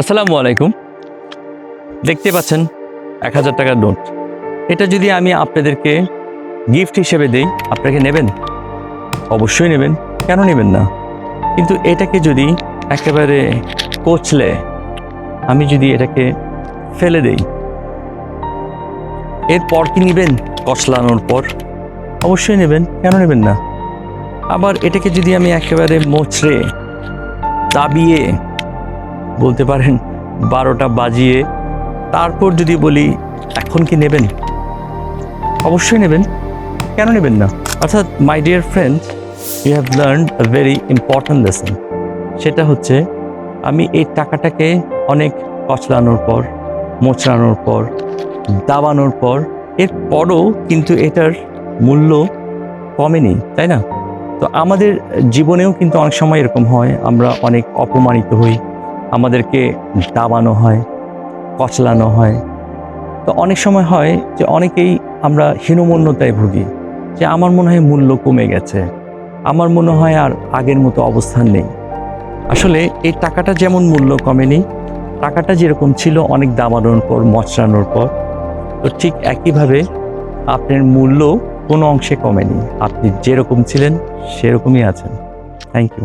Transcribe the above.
আসসালামু আলাইকুম। দেখতে পাচ্ছেন এক হাজার টাকার নোট। এটা যদি আমি আপনাদেরকে গিফট হিসেবে দেই আপনাকে নেবেন? অবশ্যই নেবেন। কেন নেবেন না? কিন্তু এটাকে যদি একেবারে কোচলে আমি যদি এটাকে ফেলে দেই, এরপর কি নেবেন? কচলানোর পর। অবশ্যই নেবেন। কেন নেবেন না? আবার এটাকে যদি আমি একেবারে মোচড়ে, দাবিয়ে বলতে পারেন বারোটা বাজিয়ে। তারপর যদি বলি, এখন কি নেবেন? অবশ্যই নেবেন। কেন নেবেন না? অর্থাৎ my dear friend you have learn a very important lesson সেটা হচ্ছে, আমি এই টাকাটাকে অনেক কচলানোর পর, মোচড়ানোর পর, দাবানোর পর, এরপরও কিন্তু এটার মূল্য কমেনি, তাই না? তো আমাদের জীবনেও কিন্তু অনেক সময় এরকম হয়, আমরা অনেক অপমানিত হই। আমাদেরকে দাবানো হয়, কচলানো হয়। তো অনেক সময় হয় যে অনেকেই আমরা হীনমন্যতায় ভুগি, যে আমার মনে হয় মূল্য কমে গেছে, আমার মনে হয় আর আগের মতো অবস্থান নেই। আসলে এই টাকাটা যেমন মূল্য কমেনি, টাকাটা যেরকম ছিল অনেক দাবানোর পর, মচড়ানোর পর, তো ঠিক একইভাবে আপনার মূল্য কোনো অংশে কমেনি। আপনি যেরকম ছিলেন, সেরকমই আছেন। Thank you